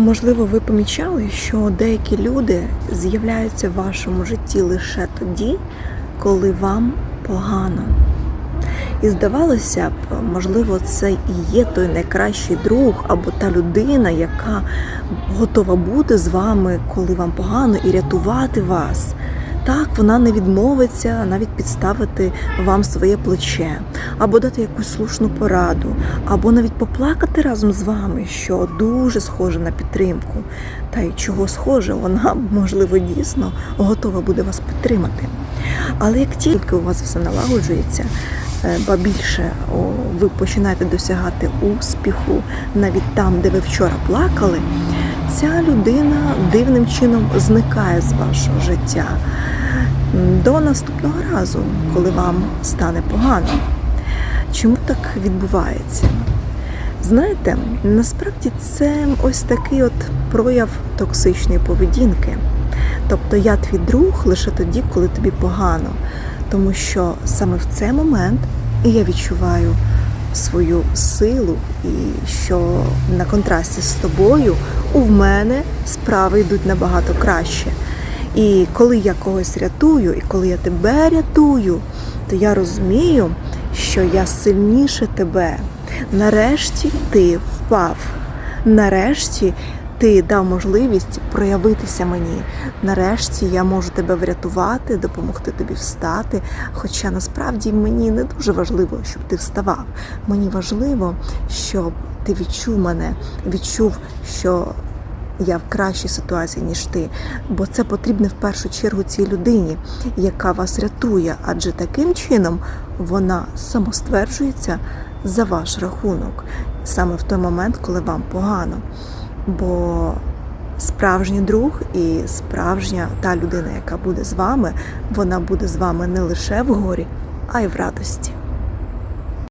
Можливо, ви помічали, що деякі люди з'являються в вашому житті лише тоді, коли вам погано. І здавалося б, можливо, це і є той найкращий друг або та людина, яка готова бути з вами, коли вам погано, і рятувати вас. Так, вона не відмовиться навіть підставити вам своє плече, або дати якусь слушну пораду, або навіть поплакати разом з вами, що дуже схоже на підтримку. Та й чого схоже, вона можливо дійсно готова буде вас підтримати. Але як тільки у вас все налагоджується, е, ба більше ви починаєте досягати успіху навіть там, де ви вчора плакали, ця людина дивним чином зникає з вашого життя до наступного разу, коли вам стане погано. Чому так відбувається? Знаєте, насправді це ось такий от прояв токсичної поведінки. Тобто я твій друг лише тоді, коли тобі погано. Тому що саме в цей момент я відчуваю свою силу, і що на контрасті з тобою у мене справи йдуть набагато краще. І коли я когось рятую, і коли я тебе рятую, то я розумію, що я сильніше тебе. Нарешті ти впав. Нарешті ти дав можливість проявитися мені. Нарешті я можу тебе врятувати, допомогти тобі встати. Хоча насправді мені не дуже важливо, щоб ти вставав. Мені важливо, щоб ти відчув мене, відчув, що я в кращій ситуації, ніж ти, бо це потрібно в першу чергу цій людині, яка вас рятує, адже таким чином вона самостверджується за ваш рахунок, саме в той момент, коли вам погано. Бо справжній друг і справжня та людина, яка буде з вами, вона буде з вами не лише в горі, а й в радості.